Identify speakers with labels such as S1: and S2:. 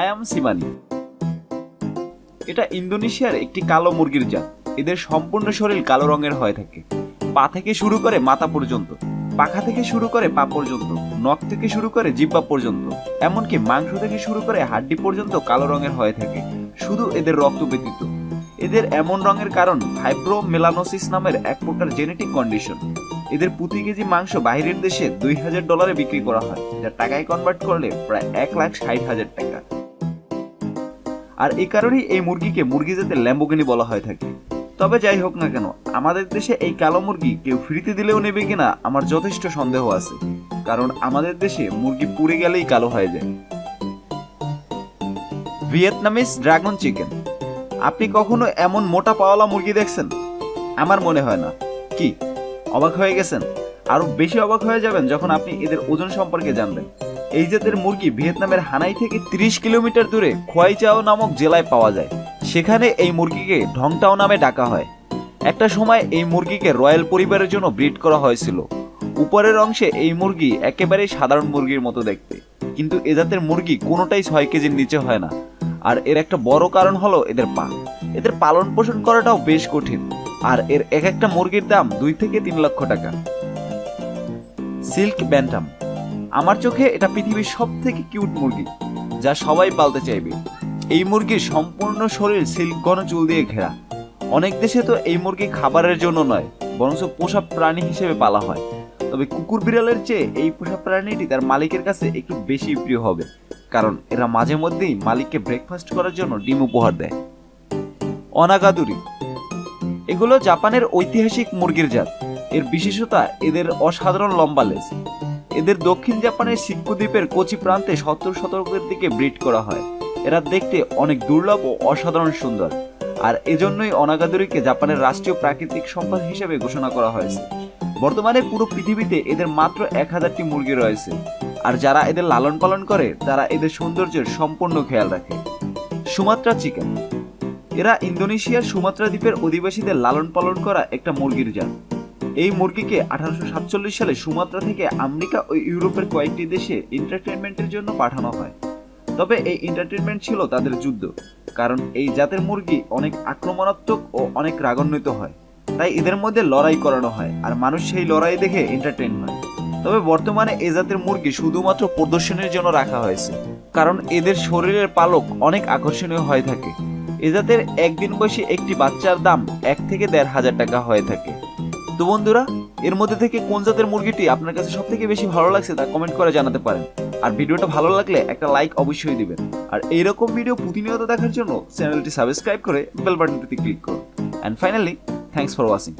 S1: আয়াম সিমানি। এটা ইন্দোনেশিয়ার একটি কালো মুরগির জাত। এদের সম্পূর্ণ শরীর কালো রঙের হয়ে থাকে। পা থেকে শুরু করে মাথা পর্যন্ত, পাখা থেকে শুরু করে পা পর্যন্ত, নখ থেকে শুরু করে জিব্বা পর্যন্ত, এমনকি মাংস থেকে শুরু করে হাড্ডি পর্যন্ত কালো রঙের হয়ে থাকে। শুধু এদের রক্ত ব্যতীত। এদের এমন রঙের কারণ ফাইব্রো মেলানোসিস নামের এক প্রকার জেনেটিক কন্ডিশন। এদের প্রতি কেজি মাংস বাইরের দেশে দুই হাজার ডলারে বিক্রি করা হয়, যা টাকায় কনভার্ট করলে প্রায় এক লাখ ষাট হাজার টাকা। আর এই কারণেই এই মুরগিকে মুরগি জাতের ল্যাম্বোগিনি বলা হয়ে থাকে। তবে যাই হোক না কেন, আমাদের দেশে এই কালো মুরগি কেউ ফ্রিতে দিলেও নেবে কিনা আমার যথেষ্ট সন্দেহ আছে। কারণ আমাদের দেশে মুরগি পুড়ে গেলেই কালো হয়ে যায়। Vietnamese dragon chicken. আপনি কখনো এমন মোটা পাওয়ালা মুরগি দেখছেন? আমার মনে হয় না। কি? অবাক হয়ে গেছেন? আরও বেশি অবাক হয়ে যাবেন যখন আপনি এদের ওজন সম্পর্কে জানবেন। এই জাতের মুরগি ভিয়েতনামের হানাই থেকে 30 কিলোমিটার দূরে খোয়াইচাও নামক জেলায় পাওয়া যায়। সেখানে এই মুরগিকে ঢংটাও নামে ডাকা হয়। একটা সময় এই মুরগিকে রয়্যাল পরিবারের জন্য ব্রিড করা হয়েছিল। উপরের অংশে এই মুরগি একেবারেই সাধারণ মুরগির মতো দেখতে। কিন্তু এ জাতের মুরগি কোনোটাই ছয় কেজির নিচে হয় না। আর এর একটা বড় কারণ হলো এদের পা। এদের পালন পোষণ করাটাও বেশ কঠিন। আর এর এক একটা মুরগির দাম দুই থেকে তিন লক্ষ টাকা। Silk bantam. আমার চোখে এটা পৃথিবীর সব থেকে কিউট মুরগি, যা সবাই পালতে চাইবে। এই মুরগির সম্পূর্ণ শরীর সিল্ক ঘন চুল দিয়ে ঘেরা। অনেক দেশে তো এই মুরগি খাবারের জন্য নয়, বরঞ্চ পোষা প্রাণী হিসেবে পালা হয়। তবে কুকুর বিড়ালের চেয়ে এই পোষা প্রাণীটি তার মালিকের কাছে একটু বেশি প্রিয় হবে, কারণ এরা মাঝে মধ্যেই মালিককে ব্রেকফাস্ট করার জন্য ডিম উপহার দেয়। অনাগাদুরি। এগুলো জাপানের ঐতিহাসিক মুরগির জাত। এর বিশেষতা এদের অসাধারণ লম্বা লেজ। এদের দক্ষিণ জাপানের সিক্কু দ্বীপের কচি প্রান্তে সত্তর শতকের দিকে ব্রিড করা হয়। এরা দেখতে অনেক দুর্লভ ও অসাধারণ সুন্দর। আর এজন্যই অনাগাদুরিকে জাপানের রাষ্ট্রীয় প্রাকৃতিক সম্পদ হিসেবে ঘোষণা করা হয়েছে। বর্তমানে পুরো পৃথিবীতে এদের মাত্র এক হাজারটি মুরগি রয়েছে। আর যারা এদের লালন পালন করে, তারা এদের সৌন্দর্যের সম্পূর্ণ খেয়াল রাখে। Sumatra chicken. এরা ইন্দোনেশিয়ার সুমাত্রা দ্বীপের অধিবাসীদের লালন পালন করা একটা মুরগির জাত। এই মুরগিকে আঠারোশো সাতচল্লিশ সালে সুমাত্রা থেকে আমেরিকা ও ইউরোপের কয়েকটি দেশে এন্টারটেনমেন্টের জন্য পাঠানো হয়। তবে এই এন্টারটেনমেন্ট ছিল তাদের যুদ্ধ, কারণ এই জাতের মুরগি অনেক আক্রমণাত্মক ও অনেক রাগান্বিত হয়। তাই এদের মধ্যে লড়াই করানো হয়, আর মানুষ সেই লড়াই দেখে এন্টারটেইন হয়। তবে বর্তমানে এ জাতের মুরগি শুধুমাত্র প্রদর্শনের জন্য রাখা হয়েছে, কারণ এদের শরীরের পালক অনেক আকর্ষণীয় হয়ে থাকে। এ জাতের একদিন বয়সী একটি বাচ্চার দাম এক থেকে দেড় হাজার টাকা হয়ে থাকে। তো বন্ধুরা এর মধ্যে থেকে কোন জাতের মুরগিটি আপনার কাছে সব থেকে বেশি ভালো লাগছে তা কমেন্ট করে জানাতে পারেন। আর ভিডিওটা ভালো লাগলে একটা লাইক অবশ্যই দিবেন। আর এইরকম ভিডিও প্রতিনিয়ত দেখার জন্য চ্যানেলটি সাবস্ক্রাইব করে বেল বাটনটিতে ক্লিক করুন। And finally thanks for watching